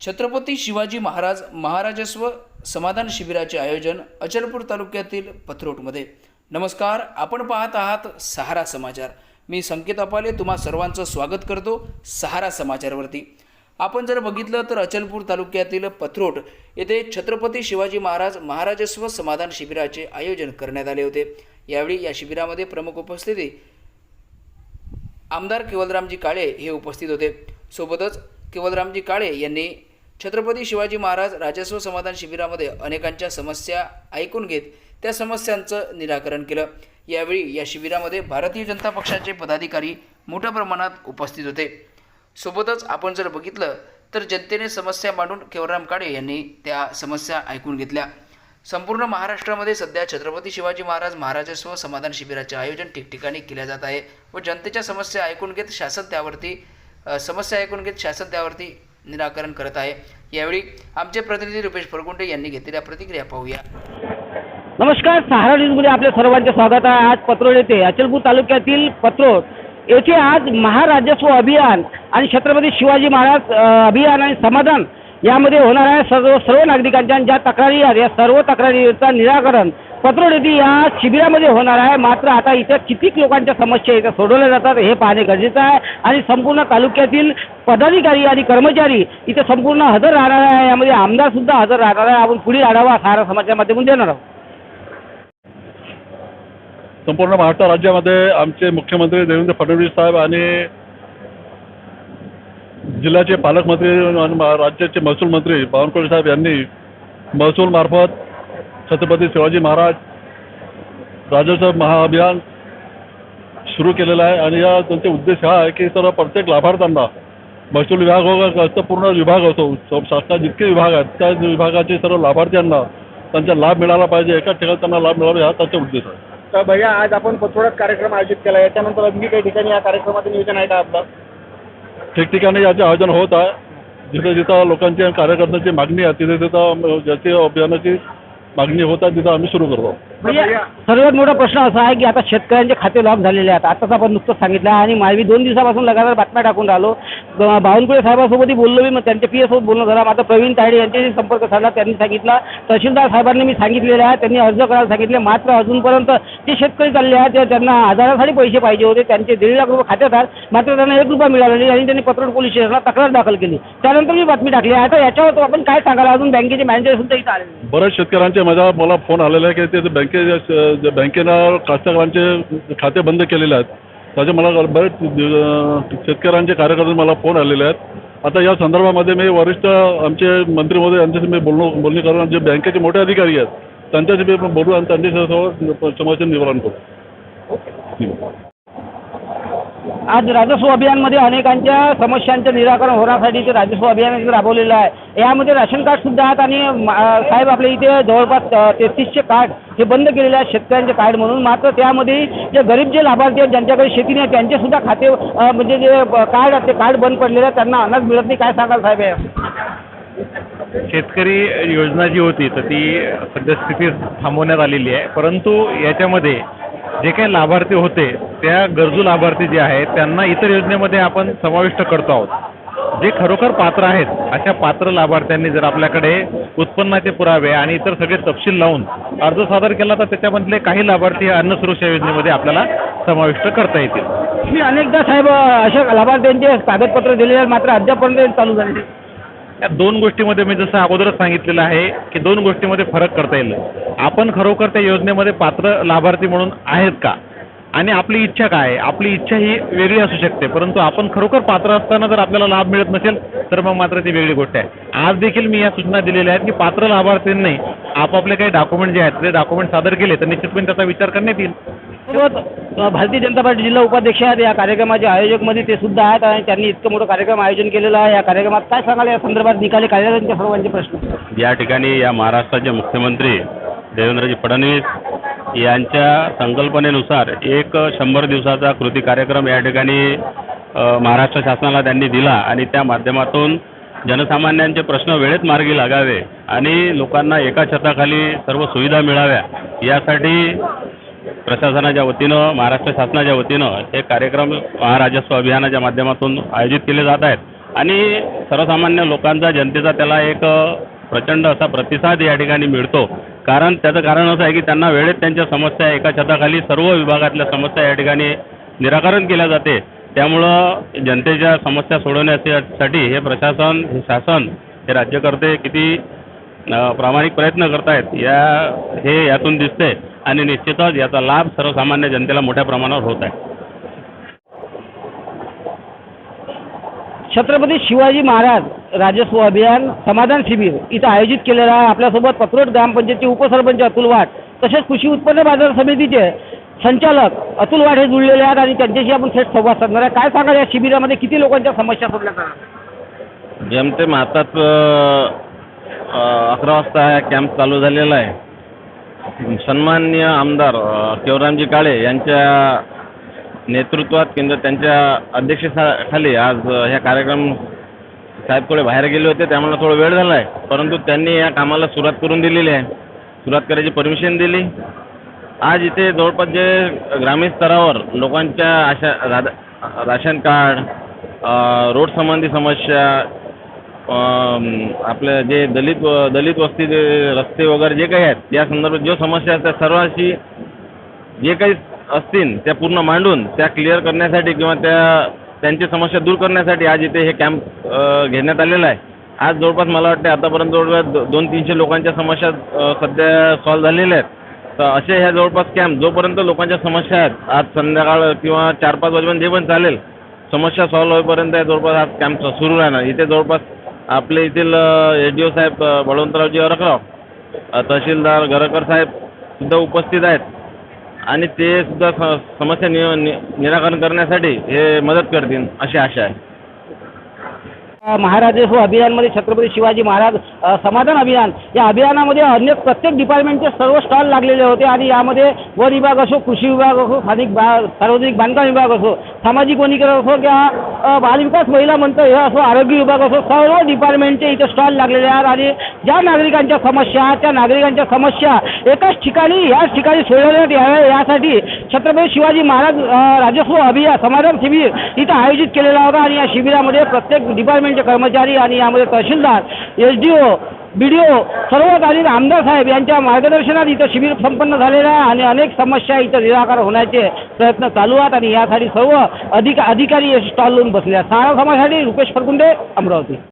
छत्रपती शिवाजी महाराज महाराजस्व समाधान शिबिराचे आयोजन अचलपूर तालुक्यातील पथरोटमध्ये. नमस्कार आपण पाहत आहात सहारा समाचार. मी संकेत अपाले तुम्हा सर्वांचं स्वागत करतो सहारा समाचारवरती. आपण जर बघितलं तर अचलपूर तालुक्यातील पथरोट येथे छत्रपती शिवाजी महाराज महाराजस्व समाधान शिबिराचे आयोजन करण्यात आले होते. यावेळी या शिबिरामध्ये प्रमुख उपस्थिती आमदार केवलरामजी काळे हे उपस्थित होते. सोबतच केवलरामजी काळे यांनी छत्रपती शिवाजी महाराज राजस्व समाधान शिबिरामध्ये अनेकांच्या समस्या ऐकून घेत त्या समस्यांचं निराकरण केलं. यावेळी या शिबिरामध्ये भारतीय जनता पक्षाचे पदाधिकारी मोठ्या प्रमाणात उपस्थित होते. सोबतच आपण जर बघितलं तर जनतेने समस्या मांडून केवराम काळे यांनी त्या समस्या ऐकून घेतल्या. संपूर्ण महाराष्ट्रामध्ये सध्या छत्रपती शिवाजी महाराज महाराजस्व समाधान शिबिराचे आयोजन ठिकठिकाणी केले जात आहे व जनतेच्या समस्या ऐकून घेत शासन त्यावरती समस्या ऐकून घेत शासन त्यावरती निराकरण करत आहे. यावेळी आमचे प्रतिनिधी रुपेश फरगुंडे यांनी घेतलेल्या प्रतिक्रिया पाहूया. नमस्कार सहारा न्यूजमध्ये आपल्या सर्वांचे स्वागत आहे. आज पत्रोड येथे अचलपूर तालुक्यातील पत्रोड येथे आज महाराजस्व अभियान आणि छत्रपती शिवाजी महाराज अभियान आणि समाधान यामध्ये होणाऱ्या सर्व सर्व नागरिकांच्या ज्या तक्रारी आहेत या सर्व तक्रारीचा निराकरण पत्रोड या शिबिरामध्ये होणार आहे. मात्र आता इथं किती लोकांच्या समस्या इथे सोडवल्या जातात हे पाहणे गरजेचं आहे. आणि संपूर्ण तालुक्यातील पदाधिकारी आणि कर्मचारी इथे संपूर्ण हजर राहणार आहे. यामध्ये आमदार सुद्धा हजर राहणार आहे. आपण पुढील आढावा सारा समाजाच्या माध्यमातून देणार आहोत. संपूर्ण महाराष्ट्र राज्यामध्ये आमचे मुख्यमंत्री देवेंद्र फडणवीस साहेब आणि जिल्ह्याचे पालकमंत्री आणि राज्याचे महसूल मंत्री बावनकुळे साहेब यांनी महसूल मार्फत छत्रपती शिवाजी महाराज राजस्व महाअभियान सुरू केलेलं आहे. आणि या त्यांचे उद्देश हा आहे की सर्व प्रत्येक लाभार्थ्यांना महसूल विभाग हो असं पूर्ण विभाग असो स- शासनात जितके विभाग आहेत त्या विभागाचे सर्व लाभार्थ्यांना त्यांचा लाभ मिळाला पाहिजे एकाच ठिकाणी त्यांना लाभ मिळावा हा त्यांचा उद्देश आहे. तर भैया आज आपण पथोडात कार्यक्रम आयोजित केला. याच्यानंतर आणखी काही ठिकाणी या कार्यक्रमाचं नियोजन आहे का आपलं? ठिकठिकाणी याचे आयोजन होत आहे. जिथं जिथं लोकांची कार्यकर्त्यांची मागणी आहे तिथे तिथं ज्याची अभियानाची मागणी होत आहे तिथं आम्ही सुरू करतो. सर्वात मोठा प्रश्न असा आहे की आता शेतकऱ्यांचे खाते लॉक झालेले आहेत. आताच आपण नुकतंच सांगितलं आहे आणि माळवी दोन दिवसापासून लगातार बातम्या टाकून राहिलो. बावनकुळे साहेबांसोबतही बोललो मी मग त्यांच्या पी एसोबत बोलणं झालं. आता प्रवीण तायडे यांच्याशी संपर्क साधला त्यांनी सांगितलं. तहसीलदार साहेबांनी मी सांगितलेले आहे त्यांनी अर्ज करायला सांगितले. मात्र अजूनपर्यंत जे शेतकरी चालले आहेत ते त्यांना हजारासाठी पैसे पाहिजे होते. त्यांचे दीड लाख रुपये खात्यात आहेत. मात्र त्यांना एक रुपया मिळाला नाही. आणि त्यांनी पत्रोड पोलीस स्टेशनला तक्रार दाखल केली. त्यानंतर मी बातमी टाकली आता याच्यावर आपण काय सांगाल अजून बँकेचे मॅनेजर सुद्धा इथं आले. बऱ्याच शेतकऱ्यांचे माझ्या मला फोन आलेला आहे की ते बँके बँकेनं कास्तकारांचे खाते बंद केलेले आहेत. त्याचे मला बरेच शेतकऱ्यांचे कार्यकर्ते मला फोन आलेले आहेत. आता या संदर्भामध्ये मी वरिष्ठ आमचे मंत्री महोदय यांच्याशी मी बोलणं बोलणी करून जे बँकेचे मोठे अधिकारी आहेत त्यांच्याशी मी बोलू आणि त्यांच्यासोबत समस्या निवारण करू. आज राजस्व अभियानमध्ये अनेकांच्या समस्यांचं निराकरण होण्यासाठी ते राजस्व अभियान राबवलेलं आहे. यामध्ये राशन कार्ड सुद्धा आहेत आणि साहेब आपल्या इथे जवळपास तेहतीसशे कार्ड हे बंद केलेले आहेत शेतकऱ्यांचे कार्ड म्हणून. मात्र त्यामध्ये जे गरीब जे लाभार्थी आहेत ज्यांच्याकडे शेती नाही त्यांचे सुद्धा खाते म्हणजे जे कार्ड आहेत ते कार्ड बंद पडलेले आहेत. त्यांना अनाज मिळत नाही. काय सांगाल साहेब शेतकरी योजना जी होती तर ती सद्यस्थिती थांबवण्यात आलेली आहे. परंतु याच्यामध्ये जे काही लाभार्थी होते त्या गरजू लाभार्थी जे आहेत त्यांना इतर योजनेमध्ये आपण समाविष्ट करतो आहोत. जे खरोखर पात्र आहेत अशा पात्र लाभार्थ्यांनी जर आपल्याकडे उत्पन्नाचे पुरावे आणि इतर सगळे तपशील लावून अर्ज सादर केला तर त्याच्यामधले काही लाभार्थी अन्न सुरक्षा योजनेमध्ये आपल्याला समाविष्ट करता येतील. मी अनेकदा साहेब अशा लाभार्थ्यांचे कागदपत्र दिलेले मात्र अद्यापर्यंत चालू झाले या दोन गोष्टीमध्ये मी जसं अगोदरच सांगितलेलं आहे की दोन गोष्टीमध्ये फरक करता येईल. आपण खरोखर त्या योजनेमध्ये पात्र लाभार्थी म्हणून आहेत का? आणि आपली इच्छा काय? आहे आपली इच्छा ही वेगळी असू शकते परंतु आपण खरोखर पात्र असताना जर आपल्याला लाभ मिळत नसेल तर मग मात्र ती वेगळी गोष्ट आहे. आज देखील मी या सूचना दिलेल्या आहेत की पात्र लाभार्थींनी आपापले काही डॉक्युमेंट जे आहेत ते डॉक्युमेंट सादर केले तर निश्चितपणे त्याचा विचार करण्यात येईल. सोबत भारतीय जनता पार्टी जिल्हा उपाध्यक्ष आहेत. या कार्यक्रमाचे आयोजकमध्ये ते सुद्धा आहेत आणि त्यांनी इतकं मोठं कार्यक्रम आयोजन केलेलं आहे. या कार्यक्रमात काय सांगाल? या संदर्भात निकाली कार्यालयांच्या सर्वांचे प्रश्न. या ठिकाणी या महाराष्ट्राचे मुख्यमंत्री देवेंद्रजी फडणवीस यांच्या संकल्पनेनुसार एक शंभर दिवसाचा कृती कार्यक्रम या ठिकाणी महाराष्ट्र शासनाला त्यांनी दिला आणि त्या माध्यमातून जनसामान्यांचे प्रश्न वेळेत मार्गी लागावे आणि लोकांना एका छताखाली सर्व सुविधा मिळाव्या यासाठी प्रशासनाच्या वतीनं महाराष्ट्र शासनाच्या वतीनं हे कार्यक्रम महाराजस्व अभियानाच्या माध्यमातून आयोजित केले जात आहेत. आणि सर्वसामान्य लोकांचा जनतेचा त्याला एक प्रचंड असा प्रतिसाद या ठिकाणी मिळतो. कारण त्याचं कारण असं आहे की त्यांना वेळेत त्यांच्या समस्या एका छताखाली सर्व विभागातल्या समस्या या ठिकाणी निराकरण केल्या जाते. त्यामुळं जनतेच्या समस्या सोडवण्यासाठी हे प्रशासन हे शासन हे राज्यकर्ते किती प्रामाणिक प्रयत्न करतायत या हे यातून दिसते आणि निश्चितच याचा लाभ सर्वसामान्य जनतेला मोठ्या प्रमाणावर होत आहे. छत्रपती शिवाजी महाराज राजस्व अभियान समाधान शिबिर इथं आयोजित केलेलं आहे आपल्यासोबत पत्रोट ग्रामपंचायतचे उपसरपंच अतुल वाट तसेच कृषी उत्पन्न बाजार समितीचे संचालक अतुल वाट हे जुळलेले आहेत आणि त्यांच्याशी आपण थेट संवाद साधणार आहे. काय सांगाल या शिबिरामध्ये किती लोकांच्या समस्या सोडल्या जाणार जेमतेम आताच अकरा वाजता हा कॅम्प चालू झालेला आहे. सन्माननीय आमदार केवरामजी काळे यांच्या नेतृत्वात केंद्र त्यांच्या अध्यक्षतेखाली आज ह्या कार्यक्रम साहेब थोडे बाहेर गेले होते त्यामुळे थोडा वेळ झाला आहे. परंतु त्यांनी या कामाला सुरुवात करून दिलेली आहे. सुरुवात करायची परमिशन दिली. आज इथे जवळपास जे ग्रामीण स्तरावर लोकांच्या अशा राधा राशन कार्ड रोड संबंधी समस्या आपलं जे दलित व- दलित वस्ती जे रस्ते वगैरे जे काही आहेत या संदर्भात जो समस्या आहेत त्या सर्वांशी जे काही असतील त्या पूर्ण मांडून त्या क्लिअर करण्यासाठी किंवा त्या त्यांची समस्या दूर करण्यासाठी आज इथे हे कॅम्प घेण्यात आलेलं आहे. आज जवळपास मला वाटते आतापर्यंत जवळपास दोन तीनशे लोकांच्या समस्या सध्या सॉल्व्ह झालेल्या आहेत. तर असे ह्या जवळपास कॅम्प जोपर्यंत लोकांच्या समस्या आहेत आज संध्याकाळ किंवा चार पाच वाजेपर्यंत जे पण चालेल समस्या सॉल्व्ह होईपर्यंत या जवळपास आज कॅम्प सुरू राहणार. इथे जवळपास आपले येथील एस डी ओ साहेब बळवंतरावजी अरकराव तहसीलदार गरकर साहेब सुद्धा उपस्थित आहेत. आणि ते सुद्धा स- समस्या नि नि- निराकरण करण्यासाठी हे मदत करतील अशी आशा आहे. महाराजस्व अभियानमध्ये छत्रपती शिवाजी महाराज समाधान अभियान. या अभियानामध्ये अन्य प्रत्येक डिपार्टमेंटचे सर्व स्टॉल लागलेले होते आणि यामध्ये वन विभाग असो कृषी विभाग असो स्थानिक बा सार्वजनिक बांधकाम विभाग असो सामाजिक वनीकरण असो किंवा बालविकास महिला मंत्र हे असो आरोग्य विभाग असो सर्व डिपार्टमेंटचे इथे स्टॉल लागलेले आहेत आणि ज्या नागरिकांच्या समस्या त्या नागरिकांच्या समस्या एकाच ठिकाणी याच ठिकाणी सोडवण्यात याव्या यासाठी छत्रपती शिवाजी महाराज राजस्व अभियान समाधान शिबिर इथं आयोजित केलेला होता आणि या शिबिरामध्ये प्रत्येक डिपार्टमेंटचे कर्मचारी आणि यामध्ये तहसीलदार S D O B D O सर्व आणि आमदार साहेब यांच्या मार्गदर्शनात इथं शिबिर संपन्न झालेलं आहे आणि अनेक समस्या इथं निराकार होण्याचे प्रयत्न चालू आहेत आणि यासाठी सर्व अधिक अधिकारी स्टॉल लावून बसले आहेत. सारा समाजासाठी रुपेश फरकुंडे अमरावती.